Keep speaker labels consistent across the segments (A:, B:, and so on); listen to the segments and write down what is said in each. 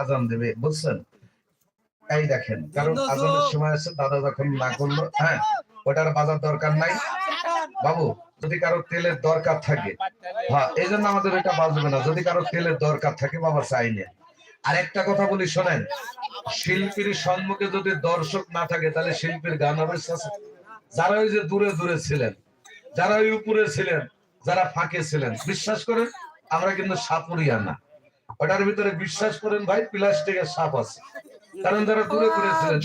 A: আজান দেবে বুঝছেন? এই দেখেন কারণ আজানের সময় আছে দাদা যখন না করল হ্যাঁ ওটার বাজার দরকার নাই। বাবু যদি কারও তেলের দরকার থাকে হ্যাঁ এই জন্য আমাদের এটা বাজবে না। যদি কারও তেলের দরকার থাকে বাবা চাইলে আরেকটা কথা বলি শোনেন শিল্পীর সম্মুখে যদি দর্শক না থাকে তাহলে শিল্পীর গান হবে যারা ওই যে দূরে দূরে ছিলেন যারা ওই উপরে ছিলেন যারা ফাঁকে ছিলেন বিশ্বাস করেন আমরা কিন্তু সাপুরিয়া না। ওটার ভিতরে বিশ্বাস করেন ভাই প্লাস্টিকের সাপ আছে। কারণ যারা দূরে দূরে ছিলেন।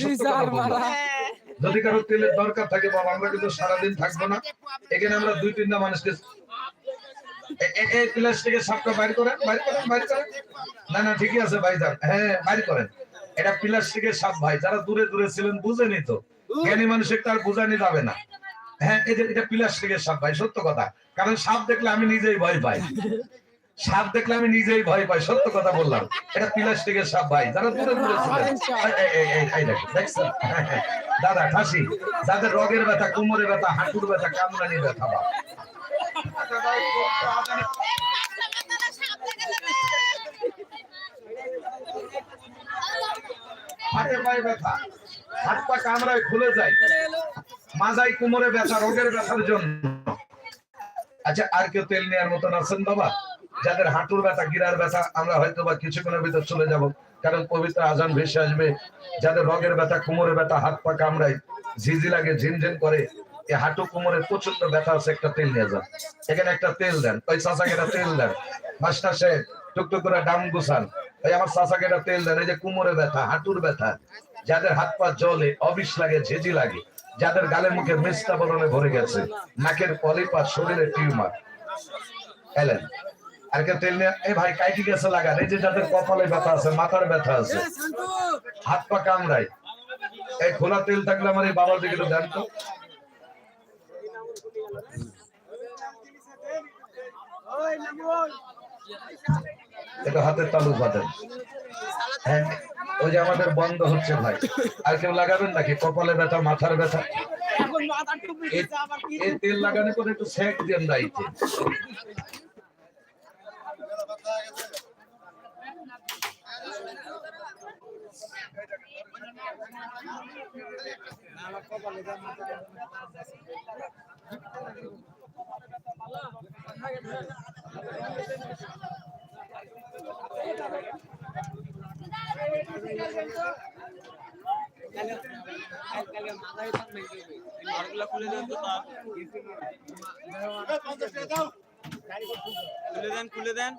A: যদি কারও তেলের দরকার থাকে বাবা আমরা কিন্তু সারাদিন থাকব না। এখানে আমরা দুই তিনটা মানুষকে এই প্লাস্টিকের সাপটা বাইর করেন বাইর করেন বাইর করেন। না না ঠিকই আছে ভাই যান। হ্যাঁ বাইর করেন। এটা প্লাস্টিকের সাপ ভাই যারা দূরে দূরে ছিলেন বুঝেনি তো। জ্ঞানী মানুষের তার বোঝানি যাবে না। হ্যাঁ যে এটা প্লাস্টিকের সাপ ভাই সত্য কথা। কারণ সাপ দেখলে আমি নিজেই ভয় পাই। সাপ দেখলে আমি নিজেই ভয় পাই সত্য কথা বললাম। এটা প্লাস্টিকের সাপ ভাই যারা দূরে দূরে দেখছেন? হ্যাঁ, হ্যাঁ। দাদা খাসি যাদের রগের ব্যথা কোমরের ব্যথা হাঁটুর ব্যথা কামরানির ব্যথা বা হাতে পায়ে ব্যথা। হাত পা কামড়ায় খুলে যায়। মাজায় কোমরে ব্যথা, রোগের ব্যথার জন্য। আচ্ছা আর কেউ তেল নেওয়ার মতন আছেন বাবা? যাদের হাঁটুর ব্যথা, গিরার ব্যথা, আমরা হয়তো বা কিছুক্ষণের ভিতর চলে যাব। কারণ পবিত্র আজান ভেসে আসবে। যাদের রগের ব্যথা কোমরে ব্যথা, হাত পা কামড়ায়, ঝিঝি লাগে ঝিনঝিন করে এই হাঁটু কোমরে প্রচণ্ড ব্যথা আছে, একটা তেল নিয়ে যান। এখানে একটা তেল দেন। ওই চাষাকে একটা তেল দেন। মাস্টার সাহেব টুকটুক করে ডাম গুছান। ওই আমার চাষাকে একটা তেল দেন। এই যে কোমরে ব্যথা, হাঁটুর ব্যথা, যাদের হাত পা জলে অবিষ লাগে, ঝিঝি লাগে যাদের গালে মুখে মেস্তা বরণে ভরে গেছে, নাকের পলিপাস শরীরে টিউমার। এলেন। আর তেল ভাই কাইটি গেছে যাদের কপালে আছে, মাথার আছে, হাত পা কামড়ায়, এই খোলা তেল থাকলে আমার এই বাবার দিকে একটু হাতের তালু বাঁধেন। হ্যাঁ। ওই যে আমাদের বন্ধ হচ্ছে ভাই। আর কেউ লাগাবেন নাকি? কপালে ব্যথা মাথার ব্যথা? এই- তেল লাগানো করে একটু সেক দেন রাইতে
B: খুলে দেন তো খুলে দেন খুলে দেন।